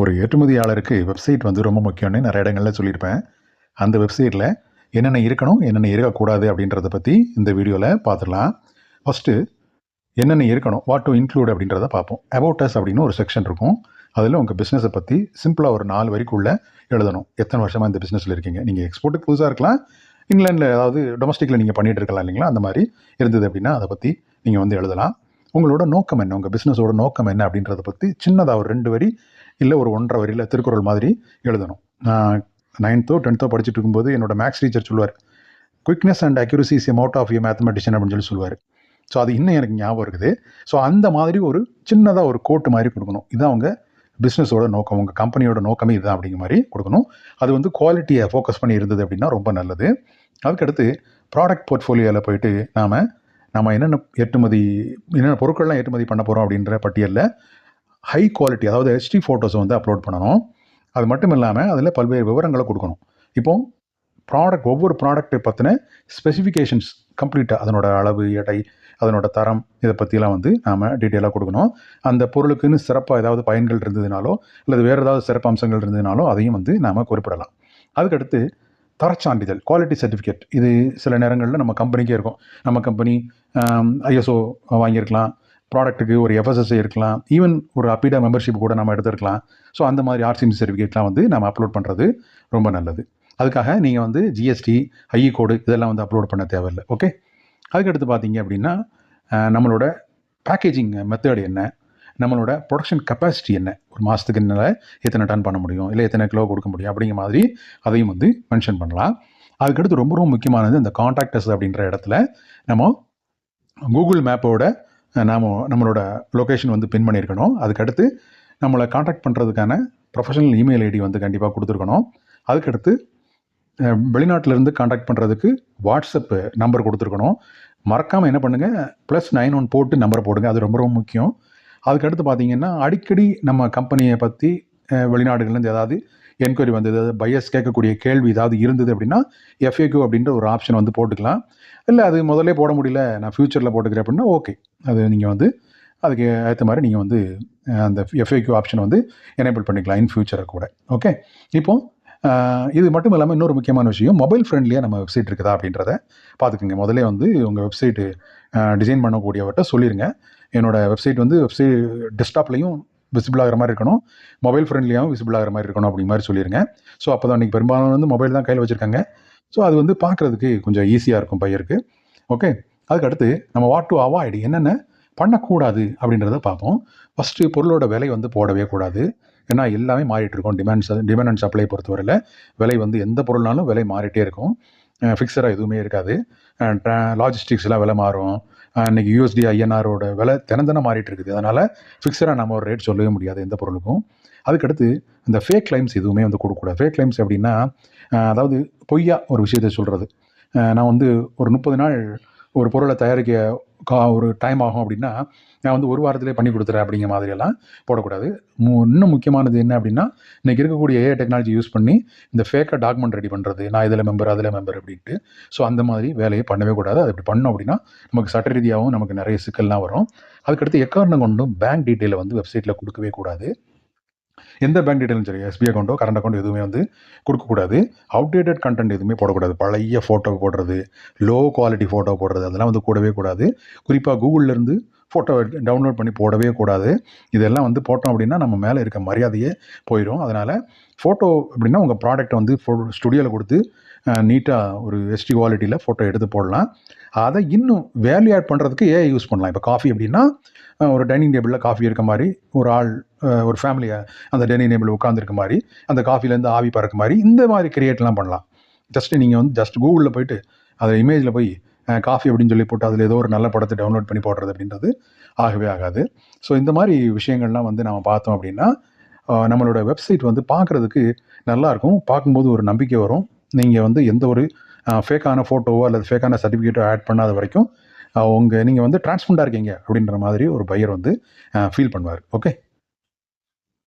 ஒரு ஏற்றுமதியாளருக்கு வெப்சைட் வந்து ரொம்ப முக்கியம்னு நிறைய இடங்களில் சொல்லியிருப்பேன். அந்த வெப்சைட்டில் என்னென்ன இருக்கணும் என்னென்ன இருக்கக்கூடாது அப்படின்றத பற்றி இந்த வீடியோவில் பார்த்துடலாம் ஃபஸ்ட்டு என்னென்ன இருக்கணும் வாட் டு இன்க்ளூட் அப்படின்றத பார்ப்போம். அபவுட் அஸ் அப்படின்னு ஒரு செக்ஷன் இருக்கும். அதில் உங்கள் பிஸ்னஸை பற்றி சிம்பிளாக ஒரு நாலு வரிக்குள்ளே எழுதணும். எத்தனை வருஷமாக இந்த பிஸ்னஸில் இருக்கீங்க? நீங்கள் எக்ஸ்போர்ட்டுக்கு புதுசாக இருக்கலாம். இங்கிலாண்டில் ஏதாவது டொமஸ்டிக்கில் நீங்கள் பண்ணிகிட்டு இருக்கலாம் இல்லைங்களா? அந்த மாதிரி இருந்தது அப்படின்னா அதை பற்றி நீங்கள் வந்து எழுதலாம். உங்களோட நோக்கம் என்ன? உங்கள் பிஸ்னஸோட நோக்கம் என்ன அப்படின்றத பற்றி சின்னதாக ஒரு ரெண்டு வரி இல்லை ஒரு ஒன்றரை வரியில் திருக்குறள் மாதிரி எழுதணும். நான் நைன்த்தோ டென்த்தோ படிச்சுட்டு இருக்கும்போது என்னோட மேக்ஸ் டீச்சர் சொல்லுவார் quickness and accuracy is amount of you mathematician அப்படின்னு சொல்லி சொல்லுவார். ஸோ அது இன்னும் எனக்கு ஞாபகம் இருக்குது. ஸோ அந்த மாதிரி ஒரு சின்னதாக ஒரு கோட்டு மாதிரி கொடுக்கணும். இதான் அவங்க பிஸ்னஸோட நோக்கம். உங்கள் கம்பெனியோட நோக்கமே இதுதான் அப்படிங்கிற மாதிரி கொடுக்கணும். அது வந்து குவாலிட்டியை ஃபோக்கஸ் பண்ணி இருந்தது அப்படின்னா ரொம்ப நல்லது. அதுக்கடுத்து ப்ராடக்ட் போர்ட்ஃபோலியோவில் போயிட்டு நாம் நம்ம என்னென்ன ஏற்றுமதி என்னென்ன பொருட்கள்லாம் ஏற்றுமதி பண்ண போகிறோம் அப்படின்ற பட்டியலில் ஹை குவாலிட்டி அதாவது ஹெச்டி ஃபோட்டோஸை வந்து அப்லோட் பண்ணணும். அது மட்டும் இல்லாமல் அதில் பல்வேறு விவரங்களை கொடுக்கணும். இப்போ ப்ராடக்ட் ஒவ்வொரு ப்ராடக்ட்டை பற்றின ஸ்பெசிஃபிகேஷன்ஸ் கம்ப்ளீட்டாக அதனோட அளவு எடை அதனோட தரம் இதை பற்றிலாம் வந்து நாம் டீட்டெயிலாக கொடுக்கணும். அந்த பொருளுக்குன்னு சிறப்பாக ஏதாவது பயன்கள் இருந்ததுனாலோ அல்லது வேறு ஏதாவது சிறப்பு அம்சங்கள் இருந்ததுனாலோ அதையும் வந்து நாம் குறிப்பிடலாம். அதுக்கடுத்து தரச்சான்றிதழ் குவாலிட்டி சர்டிஃபிகேட் இது சில நேரங்களில் நம்ம கம்பெனிக்கே இருக்கும். நம்ம கம்பெனி ஐஎஸ்ஓ வாங்கியிருக்கலாம். ப்ராடக்ட்டுக்கு ஒரு எஃப்எஸ்எஸ்ஐ இருக்கலாம். ஈவன் ஒரு அப்பிடா மெம்பர்ஷிப் கூட நம்ம எடுத்துருக்கலாம். ஸோ அந்த மாதிரி ஆர்சிஎம் சர்டிஃபிகேட்லாம் வந்து நம்ம அப்லோட் பண்ணுறது ரொம்ப நல்லது. அதுக்காக நீங்கள் வந்து ஜிஎஸ்டி ஐஇ கோடு இதெல்லாம் வந்து அப்லோட் பண்ண தேவையில்லை. ஓகே அதுக்கடுத்து பார்த்தீங்க அப்படின்னா நம்மளோட பேக்கேஜிங் மெத்தட் என்ன? நம்மளோட ப்ரொடக்ஷன் கெப்பாசிட்டி என்ன? ஒரு மாதத்துக்கு என்னால் எத்தனை டன் பண்ண முடியும்? இல்லை எத்தனை கிலோ கொடுக்க முடியும்? அப்படிங்கிற மாதிரி அதையும் வந்து மென்ஷன் பண்ணலாம். அதுக்கடுத்து ரொம்ப ரொம்ப முக்கியமானது இந்த காண்டாக்டர்ஸ் அப்படின்ற இடத்துல நம்ம கூகுள் மேப்போட நாம் நம்மளோட லொக்கேஷன் வந்து பின் பண்ணியிருக்கணும். அதுக்கடுத்து நம்மளை காண்டாக்ட் பண்ணுறதுக்கான ப்ரொஃபஷனல் இமெயில் ஐடி வந்து கண்டிப்பாக கொடுத்துருக்கணும். அதுக்கடுத்து வெளிநாட்டிலேருந்து காண்டாக்ட் பண்ணுறதுக்கு வாட்ஸ்அப் நம்பர் கொடுத்துருக்கணும். மறக்காமல் என்ன பண்ணுங்கள் ப்ளஸ் நைன் ஒன் போட்டு நம்பர் போடுங்க. அது ரொம்ப ரொம்ப முக்கியம். அதுக்கடுத்து பார்த்தீங்கன்னா அடிக்கடி நம்ம கம்பெனியை பற்றி வெளிநாடுகள்லேருந்து ஏதாவது என்கொயரி வந்தது. பையஸ் கேட்கக்கூடிய கேள்வி ஏதாவது இருந்தது அப்படின்னா எஃப்ஏக்யூ அப்படின்ற ஒரு ஆப்ஷன் வந்து போட்டுக்கலாம். இல்லை அது முதல்ல போட முடியல நான் ஃப்யூச்சரில் போட்டுக்கிறேன் அப்படின்னா ஓகே அது நீங்கள் வந்து அதுக்கு ஏற்ற மாதிரி நீங்கள் வந்து அந்த எஃப்ஏக்யூ ஆப்ஷனை வந்து எனேபிள் பண்ணிக்கலாம் இன் ஃபியூச்சரை கூட. ஓகே இப்போ இது மட்டும் இல்லாமல் இன்னொரு முக்கியமான விஷயம் மொபைல் ஃப்ரெண்ட்லியாக நம்ம வெப்சைட் இருக்குதா அப்படின்றத பார்த்துக்குங்க. முதல்ல வந்து உங்கள் வெப்சைட்டு டிசைன் பண்ணக்கூடியவர்கிட்ட சொல்லிடுங்க என்னோடய வெப்சைட் வந்து வெப்சைட் டெஸ்க்டாப்லையும் விசிபிள் ஆகிற மாதிரி இருக்கணும். மொபைல் ஃப்ரெண்ட்லியாகவும் விசிபிள் ஆகிற மாதிரி இருக்கணும் அப்படிங்க மாதிரி சொல்லிடுங்க ஸோ அப்போ தான் இன்றைக்கி பெரும்பாலும் வந்து மொபைல் தான் கையில் வச்சுருக்காங்க. ஸோ அது வந்து பார்க்குறதுக்கு கொஞ்சம் ஈஸியாக இருக்கும் பையருக்கு ஓகே அதுக்கடுத்து நம்ம வாட் டு அவாய்டு என்னென்ன பண்ணக்கூடாது அப்படின்றத பார்ப்போம். ஃபஸ்ட்டு பொருளோட விலை வந்து போடவே கூடாது. ஏன்னா எல்லாமே மாறிட்டு இருக்கும். டிமாண்ட்ஸ் டிமாண்ட் அண்ட் சப்ளை பொறுத்தவரையில் விலை வந்து எந்த பொருள்னாலும் விலை மாறிட்டே இருக்கும். ஃபிக்ஸடாக எதுவுமே இருக்காது. லாஜிஸ்டிக்ஸ்லாம் விலை மாறும். அஹ் இன்னைக்கு யூஎஸ்டி ஐஎன்ஆரோட விலை தினம் தினம் மாறிட்டு இருக்குது. அதனால் ஃபிக்ஸடாக நம்ம ஒரு ரேட் சொல்லவே முடியாது எந்த பொருளுக்கும். அதுக்கடுத்து இந்த ஃபேக் கிளைம்ஸ் எதுவுமே வந்து கொடுக்கூடாது ஃபேக் கிளைம்ஸ் அப்படின்னா அதாவது பொய்யா ஒரு விஷயத்தை சொல்கிறது நான் வந்து ஒரு முப்பது நாள் ஒரு பொருளை தயாரிக்க கா ஒரு டைம் ஆகும் அப்படின்னா நான் வந்து ஒரு வாரத்திலே பண்ணி கொடுத்துறேன் அப்படிங்கிற மாதிரியெல்லாம் போடக்கூடாது. மு- இன்னும் முக்கியமானது என்ன அப்படின்னா இன்றைக்கி இருக்கக்கூடிய ஏஐ டெக்னாலஜி யூஸ் பண்ணி இந்த ஃபேக்காக டாக்குமெண்ட் ரெடி பண்ணுறது நான் இதில் மெம்பர் அதில் மெம்பர் அப்படின்ட்டு. ஸோ அந்த மாதிரி வேலையை பண்ணவே கூடாது. அது இப்படி பண்ணோம் அப்படின்னா நமக்கு சட்ட ரீதியாகவும் நமக்கு நிறைய சிக்கல்லாம் வரும். அதுக்கடுத்து எக்காரணம் கொண்டும் பேங்க் டீட்டெயிலை வந்து வெப்சைட்டில் கொடுக்கவே கூடாது. எந்த பேங்க் டீட்டெயிலும் சரி எஸ்பிஐ அக்கௌண்ட்டோ கரண்ட் அக்கௌண்ட் எதுவுமே வந்து கொடுக்கக்கூடாது. அவுடேட்டட் கண்டென்ட் எதுவுமே போடக்கூடாது. பழைய ஃபோட்டோ போடுறது லோ குவாலிட்டி ஃபோட்டோ போடுறது அதெல்லாம் வந்து கூடவே கூடாது. குறிப்பாக கூகுளிலேருந்து ஃபோட்டோ டவுன்லோட் பண்ணி போடவே கூடாது. இதெல்லாம் வந்து போட்டோம் அப்படின்னா நம்ம மேலே இருக்க மரியாதையே போயிடும் அதனால் ஃபோட்டோ அப்படின்னா உங்கள் ப்ராடக்ட்டை வந்து ஃபோ ஸ்டுடியோவில் கொடுத்து நீட்டாக ஒரு எஸ்டி குவாலிட்டியில் ஃபோட்டோ எடுத்து போடலாம். அதை இன்னும் வேல்யூ ஆட் பண்ணுறதுக்கு ஏஐ யூஸ் பண்ணலாம். இப்போ காஃபி அப்படின்னா ஒரு டைனிங் டேபிளில் காஃபி இருக்க மாதிரி ஒரு ஆள் ஒரு ஃபேமிலியை அந்த டைனிங் டேபிள் உட்காந்துருக்க மாதிரி அந்த காஃபிலேருந்து ஆவி பறக்க மாதிரி இந்த மாதிரி கிரியேட்லாம் பண்ணலாம். ஜஸ்ட்டு நீங்கள் வந்து ஜஸ்ட் கூகுளில் போயிட்டு அதை இமேஜில் போய் காஃபி அப்படின்னு சொல்லி போட்டு அதில் ஏதோ ஒரு நல்ல படத்தை டவுன்லோட் பண்ணி போடுறது அப்படின்றது ஆகவே ஆகாது. ஸோ இந்த மாதிரி விஷயங்கள்லாம் வந்து நம்ம பார்த்தோம் அப்படின்னா நம்மளோட வெப்சைட் வந்து பார்க்குறதுக்கு நல்லாயிருக்கும் பார்க்கும்போது ஒரு நம்பிக்கை வரும். நீங்கள் வந்து எந்த ஒரு ஃபேக்கான ஃபோட்டோவோ அல்லது ஃபேக்கான சர்டிஃபிகேட்டோ ஆட் பண்ணாத வரைக்கும் உங்கள் நீங்கள் வந்து டிரான்ஸ்பண்டாக இருக்கீங்க அப்படின்ற மாதிரி ஒரு பையர் வந்து ஃபீல் பண்ணுவார். ஓகே